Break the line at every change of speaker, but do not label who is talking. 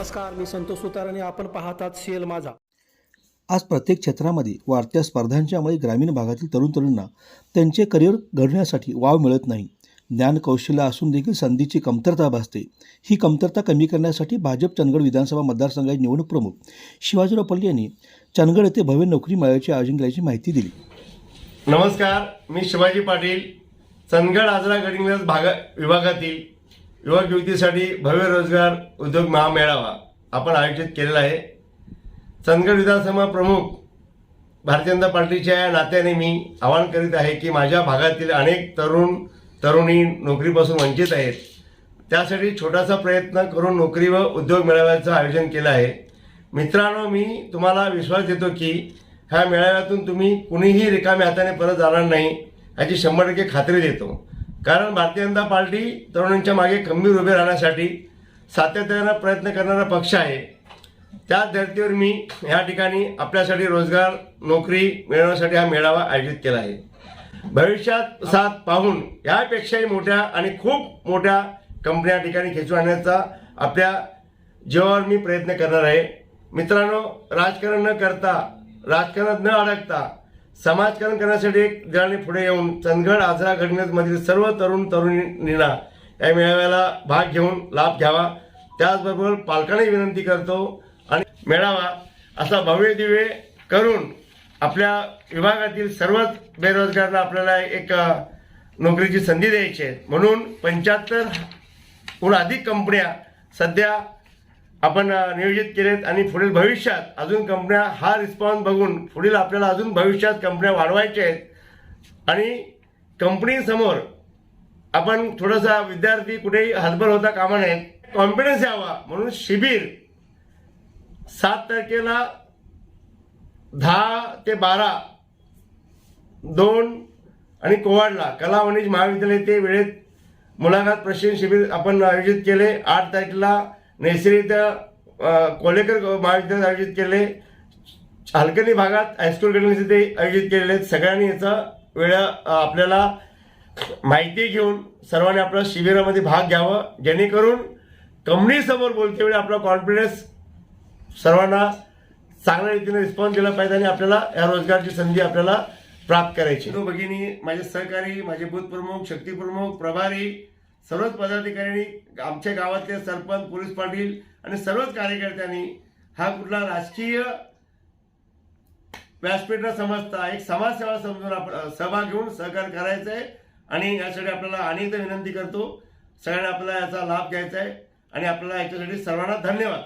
नमस्कार मी संतोष सुतार आणि आपण पाहतात सीएल माझा.
आज प्रत्येक क्षेत्रामध्ये वाढत्या स्पर्धांच्यामुळे ग्रामीण भागातील तरुण तरुणांना त्यांचे करिअर घडण्यासाठी वाव मिळत नाही. ज्ञान कौशल्य असून देखील संधीची कमतरता भासते. ही कमतरता कमी करण्यासाठी भाजप चंदगड विधानसभा मतदारसंघाचे निवडणूक प्रमुख शिवाजीराव पल्ले यांनी चंदगड येथे भव्य नोकरी मेळाव्याचे आयोजन केल्याची माहिती दिली.
नमस्कार मी शिवाजी पाटील चंदगड आजरा गडिंग्लज भागा विभागातील युवक युवतीसाठी भव्य रोजगार उद्योग महामेळावा आपण आयोजित केलेला आहे. चंदगड विधानसभा प्रमुख भारतीय जनता पार्टीच्या या नात्याने मी आवाहन करीत आहे की माझ्या भागातील अनेक तरुण तरुणी नोकरीपासून वंचित आहेत. त्यासाठी छोटासा प्रयत्न करून नोकरी व उद्योग मेळाव्याचं आयोजन केलं आहे. मित्रांनो मी तुम्हाला विश्वास देतो की ह्या मेळाव्यातून तुम्ही कुणीही रिकाम्या हाताने परत जाणार नाही याची शंभर टक्के खात्री देतो. कारण भारतीय जनता पार्टी तरुणांच्या मागे खंबीर उभे राहण्यासाठी सातत्यानं प्रयत्न करणारा पक्ष आहे. त्याच धर्तीवर मी ह्या ठिकाणी आपल्यासाठी रोजगार नोकरी मिळवण्यासाठी हा मेळावा आयोजित केला आहे. भविष्यात साथ पाहून यापेक्षाही मोठ्या आणि खूप मोठ्या कंपन्या या ठिकाणी खेचून आणण्याचा आपल्या जीवावर मी प्रयत्न करणार आहे. मित्रांनो राजकारण न करता राजकारणात न अडकता समाजकारण करण्यासाठी एक जणांनी पुढे येऊन चंदगड आजरा घटनेमधील सर्व तरुण तरुणींना या मेळाव्याला भाग घेऊन लाभ घ्यावा. त्याचबरोबर पालकांनाही विनंती करतो आणि मेळावा असा भव्य दिवे करून आपल्या विभागातील सर्वच बेरोजगारांना आपल्याला एक नोकरीची संधी द्यायची आहे. म्हणून पंच्याहत्तरहून अधिक कंपन्या सध्या आपण नियोजित केलेत आणि पुढील भविष्यात अजून कंपन्या हा रिस्पॉन्स बघून पुढील आपल्याला अजून भविष्यात कंपन्या वाढवायच्या आहेत. आणि कंपनीसमोर आपण थोडासा विद्यार्थी कुठेही हतबल होता कामा नये. कॉन्फिडन्स यावा. म्हणून शिबिर सात तारखेला दहा ते बारा दोन आणि कोवाडला कला वाणिज्य महाविद्यालय ते वेळेत मुलाखत प्रशिक्षण शिबिर आपण आयोजित केले. आठ तारखेला नैसर्गिक कोलेकर महाविद्यालयात आयोजित केले. हलकणी भागात हायस्कूल गणेश ते आयोजित केलेले आहेत. सगळ्यांनी याचा वेळा आपल्याला माहिती घेऊन सर्वांनी आपल्या शिबिरामध्ये भाग घ्यावा. जेणेकरून कंपनीसमोर बोलते वेळी आपला कॉन्फिडन्स सर्वांना चांगल्या रीतीने रिस्पॉन्स दिला पाहिजे आणि आपल्याला या रोजगारची संधी आपल्याला प्राप्त करायची. भगिनी माझे सहकारी माझे बूथ प्रमुख शक्ती प्रमुख प्रभारी सर्वच पदाधिकाऱ्यांनी आमच्या गावातले सरपंच पोलीस पाटील आणि सर्वच कार्यकर्त्यांनी हा कुठला राजकीय व्यासपीठ न समजता एक समाजसेवा समजून आपण सहभाग घेऊन सहकार्य करायचं आहे आणि यासाठी आपल्याला अनेकदा विनंती करतो. सगळ्यांना आपल्याला याचा लाभ घ्यायचा आहे आणि आपल्याला याच्यासाठी सर्वांना धन्यवाद.